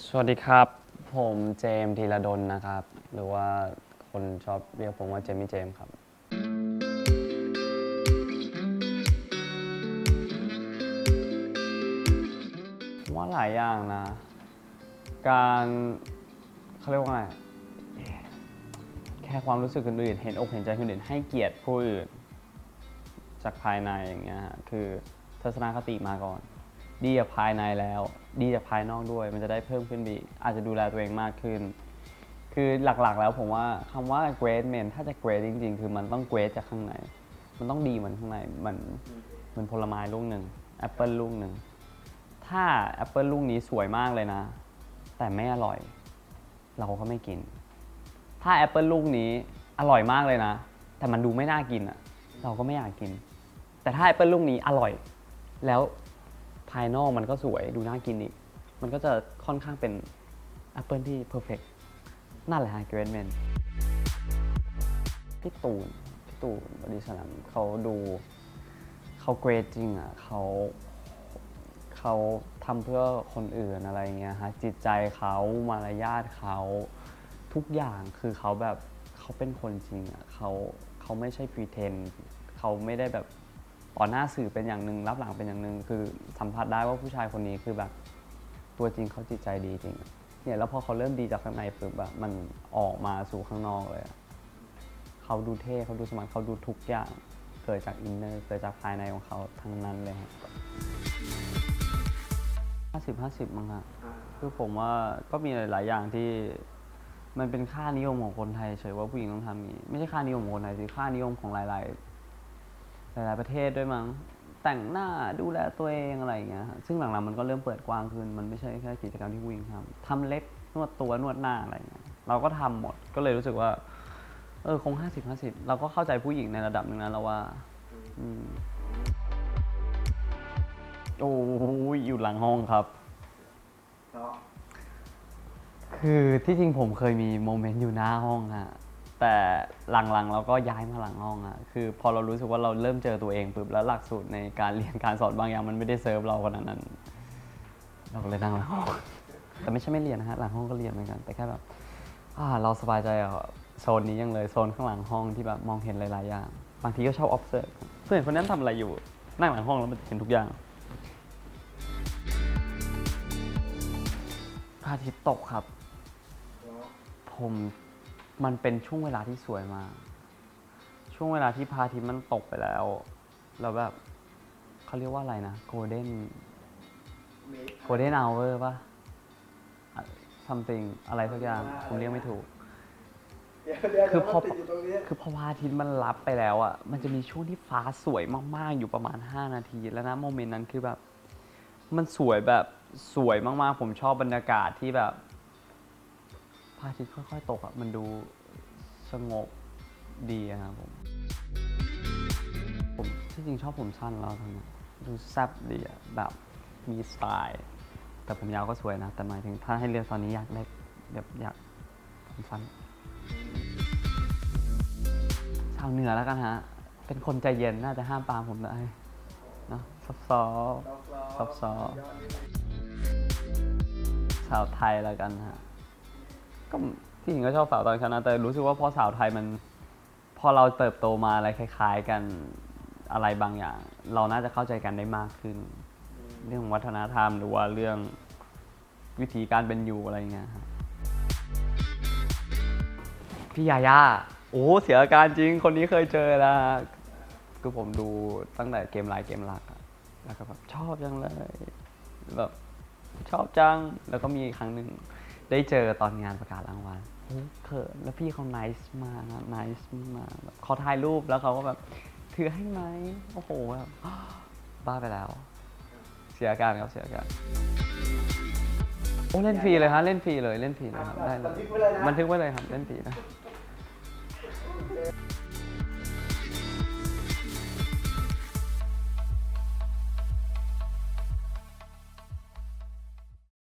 สวัสดีครับ ผมเจมส์ธีรดลนะครับ หรือว่าคนชอบเรียกผมว่าเจมี่เจมส์ครับ ผมว่าหลายอย่างนะ การเขาเรียกว่าไงแค่ความรู้สึกคนอื่น เห็นอกเห็นใจคนอื่น ให้เกียรติผู้อื่น จากภายในอย่างเงี้ยฮะคือทัศนคติมาก่อน ดีจากภายในแล้ว ดีจากภายนอกด้วย มันจะได้เพิ่มขึ้นไปอีกอาจจะดูแลตัวเองมากขึ้น คือหลักๆแล้วผมว่าคำว่า great man ถ้าจะ great จริง ๆ คือมันต้อง great จากข้างใน มันต้องดีเหมือนข้างในเหมือนเหมือนผลไม้ลูกหนึ่งแอปเปิลลูกหนึ่งถ้าแอปเปิลลูกนี้สวยมากเลยนะ แต่ไม่อร่อย เราก็ไม่กิน ถ้าแอปเปิลลูกนี้อร่อยมากเลยนะ แต่มันดูไม่น่ากินอะเราก็ไม่อยากกิน แต่ถ้าแอปเปิลลูกนี้อร่อย แล้ว ภายนอกมันก็สวยดูน่ากินอีก มันก็จะค่อนข้างเป็นแอปเปิลที่เพอร์เฟกนั่นแหละฮะเกรดเมนพี่ตูนพี่ตูนบริสแลมเขาดูเขาเกรดจริงอะเขาเขาทำเพื่อคนอื่นอะไรเงี้ยฮะจิตใจเขามารยาทเขาทุกอย่างคือเขาแบบเขาเป็นคนจริงอะเขาเขาไม่ใช่ pretend เขาไม่ได้แบบ ต่อหน้าสื่อเป็นอย่างหนึ่งรับหลังเป็นอย่างหนึ่งคือสัมผัสได้ว่าผู้ชายคนนี้คือแบบ ตัวจริงเขาจิตใจดีจริงเนี่ยแล้วพอเขาเริ่มดีจากข้างในปุ๊บแบบมันออกมาสู่ข้างนอกเลยเขาดูเท่เขาดูสมาร์ทเขาดูทุกอย่างเกิดจากอินเนอร์เกิดจากภายในของเขาทั้งนั้นเลยครับห้าสิบห้าสิบมั้งฮะคือผมว่าก็มีหลาย ๆ อย่างที่มันเป็นค่านิยมของคนไทยเฉยว่าผู้หญิงต้องทำนี้ไม่ใช่ค่านิยมของคนไทยสิค่านิยมของหลาย ๆ หลายๆประเทศด้วยมั้งแต่งหน้าดูแลตัวเองอะไรอย่างเงี้ยฮะซึ่งหลังๆมันก็เริ่มเปิดกว้างขึ้น มันไม่ใช่แค่กิจกรรมที่ผู้หญิงทำทำเล็บนวดตัวนวดหน้าอะไรอย่างเงี้ยเราก็ทำหมดก็เลยรู้สึกว่า เออคง 50 50 เราก็เข้าใจผู้หญิงในระดับหนึ่งนะเราว่าอืมโอ้ยอยู่หลังห้องครับเนาะคือที่จริงผมเคยมีโมเมนต์อยู่หน้าห้องอะ แต่หลังๆเราก็ย้ายมาหลังห้องอะคือพอเรารู้สึกว่าเราเริ่มเจอตัวเองปุ๊บแล้วหลักสูตรในการเรียนการสอนบางอย่างมันไม่ได้เซิร์ฟเราขนาดนั้น เราก็เลยนั่งหลังห้อง แต่ไม่ใช่ไม่เรียนนะฮะหลังห้องก็เรียนเหมือนกัน แต่แค่แบบอ่าเราสบายใจกับโซนนี้ยังเลยโซนข้างหลังห้องที่แบบมองเห็นหลายๆอย่าง บางทีก็ชอบ observe เพื่อนคนนั้นทำอะไรอยู่นั่งหลังห้องแล้วมันจะเห็นทุกอย่างพระอาทิตย์ตกครับ ผม มันเป็นช่วงเวลาที่สวยมาก ช่วงเวลาที่พระอาทิตย์มันตกไปแล้ว แล้วแบบเขาเรียกว่าอะไรนะ golden เมค golden hour ป่ะอะ something อะไรสักอย่าง ผมเรียกไม่ถูก คือพอคือพอพระอาทิตย์มันรับไปแล้วอะ มันจะมีช่วงที่ฟ้าสวยมาก ๆ อยู่ประมาณ 5 นาที แล้วนะโมเมนต์นั้นคือแบบ มันสวยแบบสวยมาก ๆ ผมชอบบรรยากาศที่แบบ ระอาทิตย์ค่อย ๆ ตกอะมันดูสงบดีอะครับผม ผมที่จริงชอบผมสั้นแล้วทั้งนั้นดูแซ่บดีอะแบบมีสไตล์ แต่ผมยาวก็สวยนะ แต่หมายถึงถ้าให้เลือกตอนนี้อยากได้แบบอยากผมสั้นชาวเหนือแล้วกันฮะ เป็นคนใจเย็นน่าจะห้ามปามผมได้เนะซอฟซอซอฟต์ซอฟต์สาวไทยแล้วกันฮะ ก็ที่จริงก็ชอบสาวตอนคณะแต่รู้สึกว่าพอสาวไทยมัน พอเราเติบโตมาอะไรคล้าย ๆ กันอะไรบางอย่าง เราน่าจะเข้าใจกันได้มากขึ้น เรื่องวัฒนธรรมหรือว่าเรื่องวิธีการเป็นอยู่อะไรเงี้ยครับพี่ยาย่าโอ้เสียอาการจริง คนนี้เคยเจอแล้วคือผมดูตั้งแต่เกมไลน์เกมหลักแล้วก็แบบชอบจังเลยแบบชอบจังแล้วก็มีครั้งหนึ่ง ได้เจอตอนงานประกาศรางวัลโอ้เขินแล้วพี่เขา nice มากนะ nice มากแบบขอถ่ายรูปแล้วเขาก็แบบถือให้ไหมโอ้โหแบบบ้าไปแล้ว เสียอาการครับเสียอาการโอ้เล่นฟรีเลยฮะเล่นฟรีเลยเล่นฟรีเลยครับได้เลยบันทึกไว้เลยนะบันทึกไว้เลยครับเล่นฟรีนะ